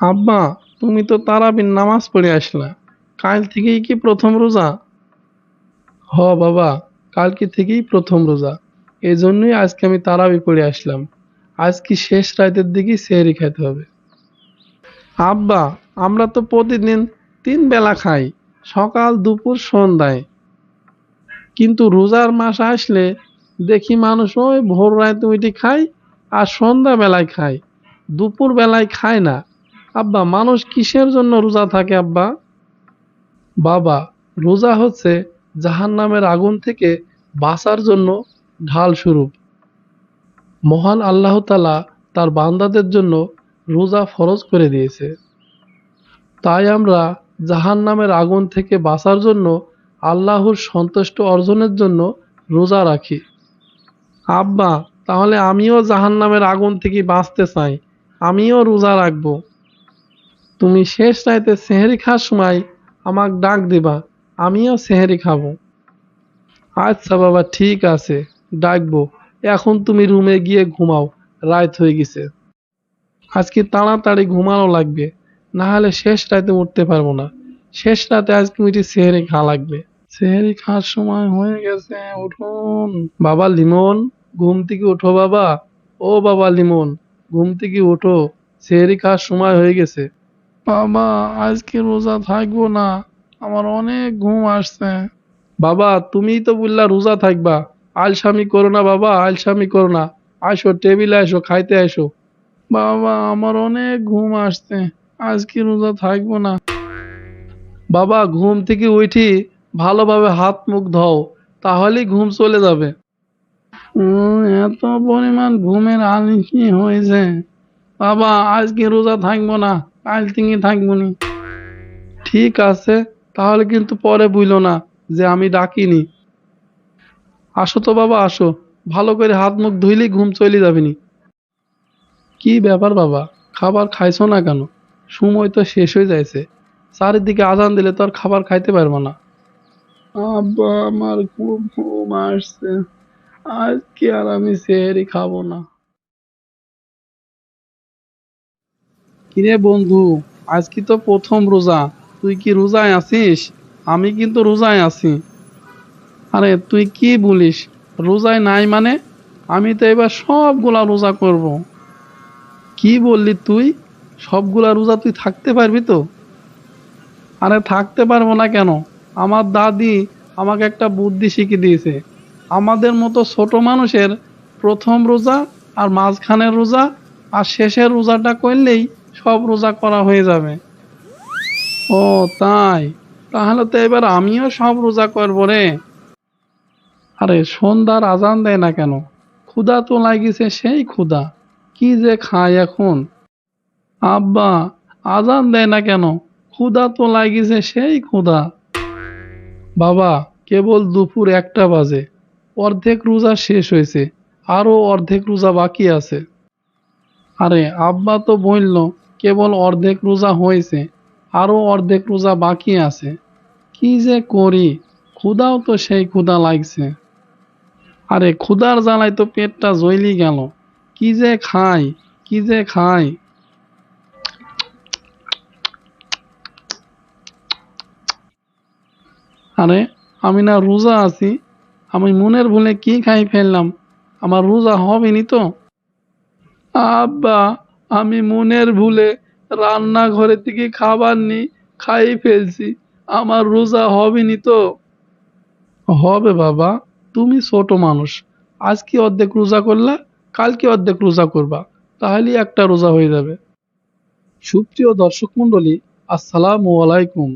আব্বা, তুমি তো তারাবির নামাজ পড়ে আসলা। কাল থেকেই কি প্রথম রোজা? হ বাবা কালকে থেকেই প্রথম রোজা। এই জন্যই আজকে আমি তারাবি পড়ে আসলাম। আজ কি শেষ রাতের দিকে সেহরি খেতে হবে। আব্বা, আমরা তো প্রতিদিন তিন বেলা খাই, সকাল, দুপুর, সন্ধ্যায়। কিন্তু রোজার মাস আসলে দেখি মানুষ ওই ভোর রাতে উঠে খায় আর সন্ধ্যা বেলায় খায়। দুপুর বেলায় খায় না। আব্বা, মানুষ কিসের জন্য রোজা থাকে আব্বা? বাবা, রোজা হচ্ছে জাহান্নামের আগুন থেকে বাঁচার জন্য ঢাল স্বরূপ। মহান আল্লাহ তালা তার বান্দাদের জন্য রোজা ফরজ করে দিয়েছে। তাই আমরা জাহান্নামের আগুন থেকে বাঁচার জন্য আল্লাহর সন্তুষ্ট অর্জনের জন্য রোজা রাখি। আব্বা, তাহলে আমিও জাহান্নামের আগুন থেকে বাঁচতে চাই। আমিও রোজা রাখব। তুমি শেষ রাইতে সেহেরি খাওয়ার সময় আমাকে ডাক দিবা, আমিও সেহেরি খাব। আচ্ছা বাবা, ঠিক আছে, ডাকবো। এখন তুমি রুমে গিয়ে ঘুমাও, রাত হয়ে গেছে। আজকে তাড়াতাড়ি ঘুমানো লাগবে না হলে শেষ রাতে উঠতে পারব না। শেষ রাতে আজকে মিটি সেহেরি খাওয়া লাগবে। সেহেরি খাওয়ার সময় হয়ে গেছে, উঠুন। বাবা লিমন, ঘুম থেকে ওঠো বাবা। ও বাবা লিমন, ঘুম থেকে ওঠো। সেহেরি খাওয়ার সময় হয়ে গেছে। বাবা, আজকে রোজা থাকব না। আমার অনেক ঘুম আসছে। বাবা, তুমিই তো বললা রোজা থাকবা। আলসামি করো না বাবা, আলসামি করো না। আসো, টেবিলে আসো, খাইতে আসো। বাবা, আমার অনেক ঘুম আসছে। আজকে রোজা থাকব না। বাবা, ঘুম থেকে উঠি ভালোভাবে হাত মুখ ধও, তাহলেই ঘুম চলে যাবে। এত পরিমাণ ঘুমের আলিসি হয়েছে। বাবা, আজকে রোজা থাকব না, কাল থেকে থাকব নি। ঠিক আছে, তাহলে কিন্তু পরে বুঝলো না যে আমি ডাকিনি। আসো তো বাবা, আসো। ভালো করে হাত মুখ ধুইলেই ঘুম চলে যাবে নি। কি ব্যাপার বাবা, খাবার খাইছো না কেন? সময় তো শেষ হয়ে যাইছে। চারিদিকে আজান দিলে তো আর খাবার খাইতে পারব না। আব্বা, আমার খুব ঘুম আসছে। আজকে আর আমি সেহেরি খাব না। কিরে বন্ধু, আজকে তো প্রথম রোজা। তুই কি রোজায় আছিস? আমি কিন্তু রোজায় আছি। আরে, তুই কি বলিস? রোজায় নাই মানে? আমি তো এবার সবগুলা রোজা করব। কি বললি তুই? সবগুলা রোজা তুই থাকতে পারবি তো? আরে, থাকতে পারব না কেন? আমার দাদি আমাকে একটা বুদ্ধি শিখিয়ে দিয়েছে। আমাদের মতো ছোট মানুষের প্রথম রোজা আর মাঝখানের রোজা আর শেষের রোজাটা করলেই সব রোজা করা হয়ে যাবে। ও, তাই? তাহলে তো এবার আমিও সব রোজা করব রে। আরে, সন্ধ্যার আজান দেয় না কেন? ক্ষুধা তো লাগিছে সেই ক্ষুধা। কি যে খায় এখন? আব্বা, আজান দেয় না কেন? ক্ষুধা তো লাগিছে সেই ক্ষুধা। বাবা, কেবল দুপুর একটা বাজে। অর্ধেক রোজা শেষ হয়েছে। আরও অর্ধেক রোজা বাকি আছে। আরে, আব্বা তো বলল কেবল অর্ধেক রোজা হয়েছে, আরও অর্ধেক রোজা বাকি আছে। কি যে করি, ক্ষুধাও তো সেই ক্ষুধা লাগছে। আরে ক্ষুধার জ্বালায় তো পেটটা জ্বলি গেল। কি যে খাই, কি যে খাই। আরে আমি না রোজা আছি, আমি মনের ভুলে কি খাই ফেললাম? আমার রোজা হবেনি তো? আব্বা! আমি মনের ভুলে রান্নাঘরের থেকে খাবার নি, খাই ফেলছি। আমার রোজা হবেনি তো? হবে বাবা, তুমি ছোট মানুষ। আজকে অর্ধেক রোজা করলা কালকে অর্ধেক রোজা করবা? তাহলেই একটা রোজা হয়ে যাবে। সুপ্রিয় দর্শক মণ্ডলী, আসসালামু আলাইকুম।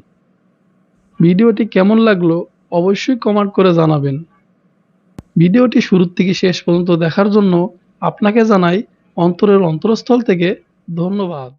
ভিডিওটি কেমন লাগল অবশ্যই কমেন্ট করে জানাবেন। ভিডিওটি শুরু থেকে শেষ পর্যন্ত দেখার জন্য আপনাকে জানাই অন্তরের অন্তরস্থল থেকে ধন্যবাদ।